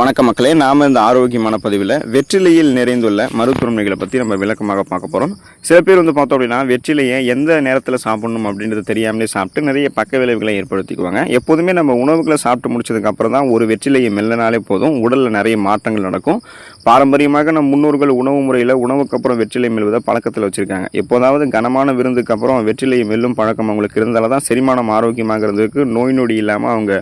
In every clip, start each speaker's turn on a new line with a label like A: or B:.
A: வணக்க மக்களே நாம இந்த ஆரோக்கியமான பதிவில் வெற்றிலையில் நிறைந்துள்ள மருத்துவமனைகளை பற்றி நம்ம விளக்கமாக பார்க்க போகிறோம் சில பேர் வந்து பார்த்தோம் அப்படின்னா வெற்றிலையை எந்த நேரத்தில் சாப்பிடணும் அப்படின்றது தெரியாமலே சாப்பிட்டு நிறைய பக்க விளைவுகளை ஏற்படுத்திக்குவாங்க. எப்போதுமே நம்ம உணவுகளை சாப்பிட்டு முடிச்சதுக்கப்புறம் தான் ஒரு வெற்றிலையை மெல்லனாலே போதும். உடலில் நிறைய மாற்றங்கள் நடக்கும். பாரம்பரியமாக நம் முன்னோர்கள் உணவு முறையில் உணவுக்கு அப்புறம் வெற்றிலை மெல்வதை பழக்கத்தில் வச்சுருக்காங்க. எப்போதாவது கனமான விருந்துக்கு அப்புறம் வெற்றிலையை மெல்லும் பழக்கம் அவங்களுக்கு இருந்தால தான் செரிமானம் ஆரோக்கியமாக இருந்ததுக்கு நோய் நொடி இல்லாமல் அவங்க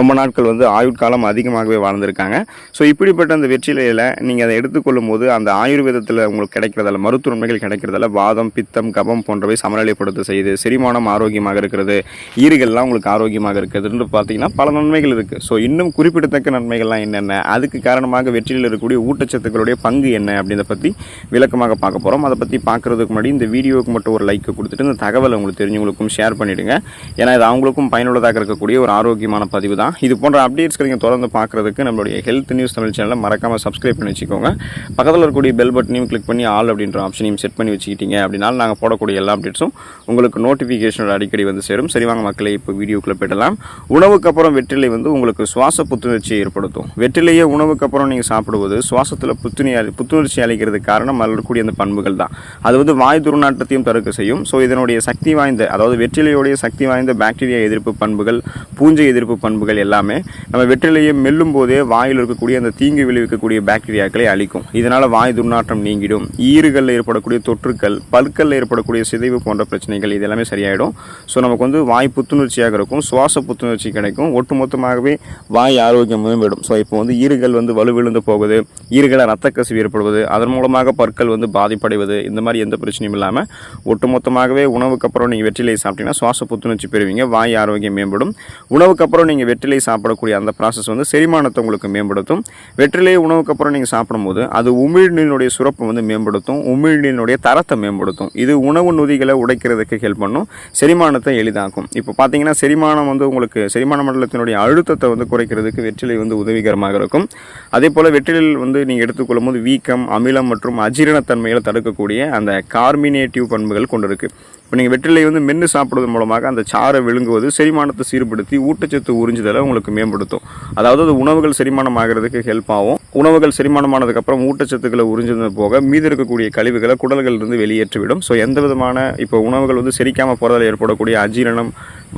A: ரொம்ப நாட்கள் வந்து ஆயுட்காலம் அதிகமாகவே வாழ்ந்திருக்காங்க. ஸோ இப்படிப்பட்ட அந்த வெற்றிலையில் நீங்கள் அதை எடுத்துக்கொள்ளும் போது அந்த ஆயுர்வேதத்தில் உங்களுக்கு கிடைக்கிறதால மருத்துவமைகள் கிடைக்கிறதால வாதம் பித்தம் கபம் போன்றவை சமநிலைப்படுத்த செய்யுது செரிமானம் ஆரோக்கியமாக இருக்கிறது ஈறுகள்லாம் உங்களுக்கு ஆரோக்கியமாக இருக்கிறதுன்னு பார்த்தீங்கன்னா பல நன்மைகள் இருக்குது ஸோ இன்னும் குறிப்பிடத்தக்க நன்மைகள்லாம் என்னென்ன? அதுக்கு காரணமாக வெற்றிலையில் இருக்கக்கூடிய ஊட்டச்சத்துக்களுடைய பங்கு என்ன அப்படின்றத பற்றி விளக்கமாக பார்க்க போகிறோம் அதை பற்றி பார்க்குறதுக்கு முன்னாடி இந்த வீடியோவுக்கு மட்டும் ஒரு லைக் கொடுத்துட்டு இந்த தகவலை உங்களுக்கு தெரிஞ்சவங்களுக்கும் ஷேர் பண்ணிவிடுங்க ஏன்னா இது அவங்களுக்கும் பயனுள்ளதாக இருக்கக்கூடிய ஒரு ஆரோக்கியமான பதிவு தான். இது போன்ற அப்டேட்ஸ்களை நீங்கள் தொடர்ந்து பார்க்குறதுக்கு நம்மளுடைய ஹெல்த் நியூஸ் தமிழ் சேனலை மறக்காமல் சப்ஸ்கிரைப் பண்ணி வச்சுக்கோங்க. பக்கத்தில் இருக்கக்கூடிய பெல் பட்டனையும் கிளிக் பண்ணி ஆல் அப்படின்ற ஆப்ஷனையும் செட் பண்ணி வச்சுக்கிட்டீங்க அப்படின்னாலும் நாங்கள் போடக்கூடிய எல்லா அப்டேட்ஸும் உங்களுக்கு நோட்டிஃபிகேஷனோட அடிக்கடி வந்து சேரும். சரி வாங்க இப்போ வீடியோக்குள்ளே போயிடலாம். உணவுக்கு அப்புறம் வெற்றிலை வந்து உங்களுக்கு சுவாச புத்துணர்ச்சியை ஏற்படுத்தும். வெற்றிலையே உணவுக்கு அப்புறம் நீங்கள் சாப்பிடுவது சுவாசத்தில் புத்துணி புத்துணர்ச்சி அளிக்கிறதுக்கு காரணம் அதில் இருக்கக்கூடிய அந்த பண்புகள் தான். அது வந்து வாய் துர்நாற்றத்தையும் தடுக்க செய்யும். ஸோ இதனுடைய சக்தி வாய்ந்த அதாவது வெற்றிலையுடைய சக்தி வாய்ந்த பாக்டீரியா எதிர்ப்பு பண்புகள் பூஞ்சை எதிர்ப்பு பண்புகள் எல்லாமே நம்ம வெற்றிலையை மெல்லும் போதே வாயில் இருக்கக்கூடிய அந்த தீங்கு விளைவிக்கக்கூடிய பாக்டீரியாக்களை அழிக்கும். இதனால் வாய் துர்நாற்றம் நீங்கிடும். ஈறுகளில் ஏற்படக்கூடிய தொற்றுக்கள் பல்களில் ஏற்படக்கூடிய சிதைவு போன்ற பிரச்சனைகள் இது எல்லாமே சரியாயிடும். ஸோ நமக்கு வந்து வாய் புத்துணர்ச்சியாக இருக்கும் சுவாச புத்துணர்ச்சி கிடைக்கும். ஒட்டுமொத்தமாகவே வாய் ஆரோக்கியம் மேம்படும். ஸோ இப்போ வந்து ஈறுகள் வந்து வலுவிழுந்து போகுது ஈறுகளை ரத்த கசிவு ஏற்படுவது அதன் மூலமாக பற்கள் வந்து பாதிப்படைவது இந்த மாதிரி எந்த பிரச்சனையும் இல்லாமல் ஒட்டுமொத்தமாகவே உணவுக்கு அப்புறம் நீங்கள் வெற்றிலை சாப்பிட்டீங்கன்னா சுவாச புத்துணர்ச்சி பெறுவீங்க வாய் ஆரோக்கியம் மேம்படும். உணவுக்கு அப்புறம் நீங்கள் வெற்றிலை சாப்பிடக்கூடிய அந்த ப்ராசஸ் வந்து செரிமானத்தை உங்களுக்கு மேம்படுத்தும். வெற்றிலை உணவுக்கு அப்புறம் நீங்கள் சாப்பிடும்போது அது உமிழ்நீரினுடைய சுரப்பை வந்து மேம்படுத்தும். உமிழ்நீரினுடைய தரத்தை மேம்படுத்தும். இது உணவு நொதிகளை உடைக்கிறதுக்கு ஹெல்ப் பண்ணும். செரிமானத்தை எளிதாக்கும். இப்போ பார்த்தீங்கன்னா செரிமானம் வந்து உங்களுக்கு செரிமான மண்டலத்தினுடைய அழுத்தத்தை வந்து குறைக்கிறதுக்கு வெற்றிலை வந்து உதவிகரமாக இருக்கும். அதே போல் வெற்றிலையில் வந்து நீங்கள் எடுத்துக்கொள்ளும் போது வீக்கம் அமிலம் மற்றும் அஜீரணத்தன்மைகளை தடுக்கக்கூடிய அந்த கார்மினேட்டிவ் பண்புகள் கொண்டிருக்கு. இப்போ நீங்கள் வெற்றிலை வந்து மென்று சாப்பிடுவதன் மூலமாக அந்த சாறை விழுங்குவது செரிமானத்தை சீர்படுத்தி ஊட்டச்சத்து உறிஞ்சுதலை உங்களுக்கு மேம்படுத்தும். அதாவது அது உணவுகள் செரிமானம் ஆகிறதுக்கு ஹெல்ப் ஆகும். உணவுகள் செரிமானமானதுக்கப்புறம் ஊட்டச்சத்துக்களை உறிஞ்சது போக மீது இருக்கக்கூடிய கழிவுகளை குடல்களிலிருந்து வெளியேற்றிவிடும். ஸோ எந்த விதமான இப்போ உணவுகள் வந்து செரிக்காமல் போகிறதால ஏற்படக்கூடிய அஜீரணம்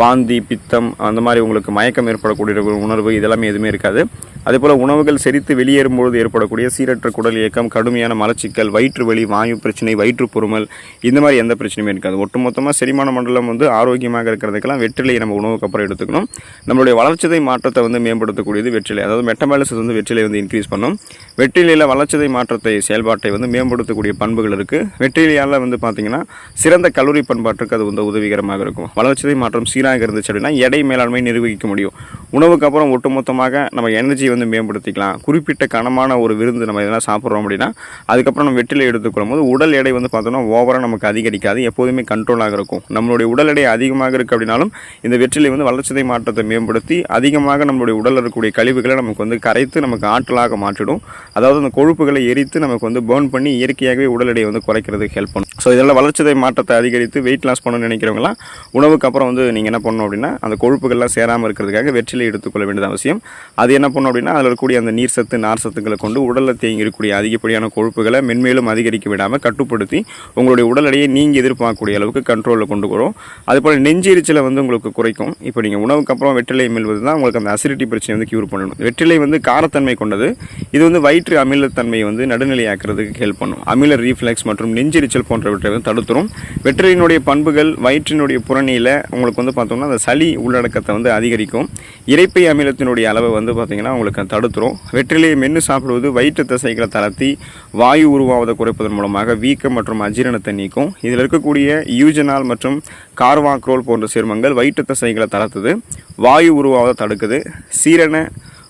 A: வாந்தி பித்தம் அந்த மாதிரி உங்களுக்கு மயக்கம் ஏற்படக்கூடிய ஒரு உணர்வு இதெல்லாமே எதுவுமே இருக்காது. அதே போல் உணவுகள் செரித்து வெளியேறும்பொழுது ஏற்படக்கூடிய சீரற்ற குடல் இயக்கம் கடுமையான மலச்சிக்கல் வயிற்று வலி வாயு பிரச்சனை வயிற்று பொறுமல் இந்த மாதிரி எந்த பிரச்சனையுமே இருக்காது. ஒட்டுமொத்தமாக செரிமான மண்டலம் வந்து ஆரோக்கியமாக இருக்கிறதுக்கெல்லாம் வெற்றிலையை நம்ம உணவுக்கு அப்புறம் எடுத்துக்கணும். நம்மளுடைய வளர்ச்சிதை மாற்றத்தை வந்து மேம்படுத்தக்கூடியது வெற்றிலை. அதாவது மெட்டபாலிசஸ் வந்து வெற்றிலை வந்து இன்க்ரீஸ் பண்ணும். வெற்றிலையில் வளர்ச்சிதை மாற்றத்தை செயல்பாட்டை வந்து மேம்படுத்தக்கூடிய பண்புகள் இருக்குது வெற்றிலையால் வந்து பார்த்திங்கன்னா சிறந்த கல்லூரி பண்பாட்டுக்கு அது வந்து உதவிகரமாக இருக்கும். வளர்ச்சிதை மாற்றம் சீராக இருந்துச்சு அப்படின்னா எடை மேலாண்மை நிர்வகிக்க முடியும். உணவுக்கு அப்புறம் ஒட்டுமொத்தமாக நம்ம எனர்ஜி வந்து மேம்படுத்திக்கலாம். குறிப்பிட்ட கனமான ஒரு விருந்து நம்ம எதனா சாப்பிட்றோம் அப்படின்னா அதுக்கப்புறம் நம்ம வெற்றிலை எடுத்துக்கொள்ளும் போது உடல் எடை வந்து பார்த்தோம்னா ஓவராக நமக்கு அதிகரிக்காது எப்போதுமே கண்ட்ரோலாக இருக்கும். நம்மளுடைய உடல் எடை அதிகமாக இருக்குது அப்படின்னாலும் இந்த வெற்றிலை வந்து வளர்ச்சிதை மாற்றத்தை மேம்படுத்தி அதிகமாக நம்மளுடைய உடலில் இருக்கக்கூடிய கழிவுகளை நமக்கு வந்து கரைத்து நமக்கு ஆற்றலாக மாற்றிடும். அதாவது அந்த கொழுப்புகளை எரித்து நமக்கு வந்து பேர்ன் பண்ணி இயற்கையாகவே உடல் எடையை வந்து குறைக்கிறதுக்கு ஹெல்ப் பண்ணும். ஸோ இதெல்லாம் வளர்ச்சிதை மாற்றத்தை அதிகரித்து வெயிட் லாஸ் பண்ணணும்னு நினைக்கிறவங்களாம் உணவுக்கு அப்புறம் வந்து நீங்கள் என்ன பண்ணணும் அப்படின்னா அந்த கொழுப்புகள்லாம் சேராமல் இருக்கிறதுக்காக வெற்றிலை எடுத்துக்கொள்ள வேண்டியது அவசியம். அது என்ன பண்ணணும் அப்படின்னா அதில் இருக்கக்கூடிய அந்த நீர் சத்து நார் சத்துக்களை கொண்டு உடலில் தேங்கிருக்கக்கூடிய அதிகப்படியான கொழுப்புகளை மென்மேலும் அதிகரிக்க விடாமல் கட்டுப்படுத்தி உங்களுடைய உடல் எடையை நீங்கள் எதிர்பார்க்கக்கூடிய அளவுக்கு கண்ட்ரோலில் கொண்டு வரும். அதுபோல் நெஞ்செரிச்சலை வந்து உங்களுக்கு குறைக்கும். இப்போ நீங்கள் உணவுக்கு அப்புறம் வெற்றிலை மெல்வது தான் உங்களுக்கு அந்த அசிடிட்டி பிரச்சனை வந்து க்யூர் பண்ணணும் வெற்றிலை வந்து காரத்தன்மை கொண்டது. இது வந்து வயிற்று அமிலத்தன்மையை வந்து நடுநிலையாக்குறதுக்கு ஹெல்ப் பண்ணும். அமில ரீஃப்ளெக்ஸ் மற்றும் நெஞ்செரிச்சல் போன்றவற்றை வந்து தடுத்துரும். வெற்றிலையினுடைய பண்புகள் வயிற்றினுடைய புறணியில் உங்களுக்கு வந்து பார்த்தோம்னா அந்த சளி உள்ளடக்கத்தை வந்து அதிகரிக்கும். இறைப்பை அமிலத்தினுடைய அளவை வந்து பார்த்திங்கன்னா உங்களுக்கு தடுத்துரும். வெற்றிலையை மென்று சாப்பிடுவது வயிற்று தசைகளை தளர்த்தி வாயு உருவாவதை குறைப்பதன் மூலமாக வீக்கம் மற்றும் அஜீரணத்தை நீக்கும். இதில் இருக்கக்கூடிய யூஜனால் மற்றும் கார்வாக்ரோல் போன்ற சேர்மங்கள் வயிற்று தசைகளை தளர்த்துது. வாயு உருவாவதை தடுக்குது. சீரண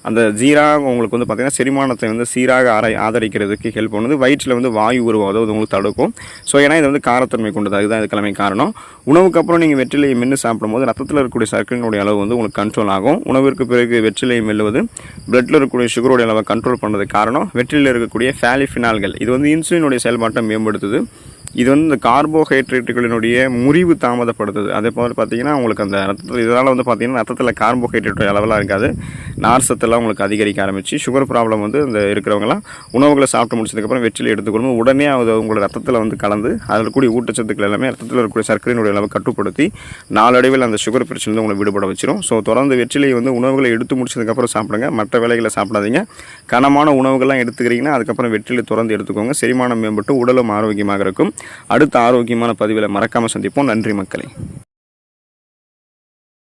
A: அந்த ஜீரா உங்களுக்கு வந்து பார்த்திங்கன்னா செரிமானத்தை வந்து சீராக ஆரை ஆதரிக்கிறதுக்கு ஹெல்ப் பண்ணுது. வயிற்றில் வந்து வாயு உருவாவதை அது உங்களுக்கு தடுக்கும். ஸோ ஏன்னா இது வந்து காரத்தன்மை கொண்டது. அதுதான் இது கிழமை காரணம். உணவுக்கு அப்புறம் நீங்கள் வெற்றிலையை மென்று சாப்பிடும்போது ரத்தத்தில் இருக்கக்கூடிய சர்க்கரையினுடைய அளவு வந்து உங்களுக்கு கண்ட்ரோல் ஆகும். உணவிற்கு பிறகு வெற்றிலையை மெல்லுவது பிளட்டில் இருக்கக்கூடிய சுகருடைய அளவை கண்ட்ரோல் பண்ணுறதுக்கு காரணம். வெற்றிலையில் இருக்கக்கூடிய ஃபேலிஃபினால்கள் இது வந்து இன்சுலினுடைய செயல்பாட்டை மேம்படுத்துது. இது வந்து இந்த கார்போஹைட்ரேட்டுகளினுடைய முறிவு தாமதப்படுத்துது. அதே போல் பார்த்தீங்கன்னா உங்களுக்கு அந்த ரத்தத்தில் இதனால் வந்து பார்த்தீங்கன்னா ரத்தத்தில் கார்போஹைட்ரேட் அளவெல்லாம் இருக்காது. நார் சத்தெல்லாம் உங்களுக்கு அதிகரிக்க ஆரம்பிச்சு சுகர் ப்ராப்ளம் வந்து இந்த இருக்கிறவங்களாம் உணவுகளை சாப்பிட்டு முடிச்சதுக்கப்புறம் வெற்றிலை எடுத்துக்கொள்ளும். உடனே அது உங்களோட ரத்தத்தில் வந்து கலந்து அதில் கூடிய ஊட்டச்சத்துக்கள் எல்லாமே ரத்தத்தில் இருக்கக்கூடிய சர்க்கரையினுடைய அளவை கட்டுப்படுத்தி நாளடைவில் அந்த சுகர் பிரச்சனை உங்களை விடுபட வச்சிடும் ஸோ தொடர்ந்து வெற்றிலையை வந்து உணவுகளை எடுத்து முடிச்சதுக்கப்புறம் சாப்பிடுங்க. மற்ற வேலைகளை சாப்பிடாதீங்க. கனமான உணவுகள்லாம் எடுத்துக்கிறீங்கன்னா அதுக்கப்புறம் வெற்றிலை தொடர்ந்து எடுத்துக்கோங்க. செரிமானம் மேம்பட்டு உடலும் ஆரோக்கியமாக இருக்கும். அடுத்த ஆரோக்கியமான பதிவில் மறக்காமல் சந்திப்போம். நன்றி மக்களை.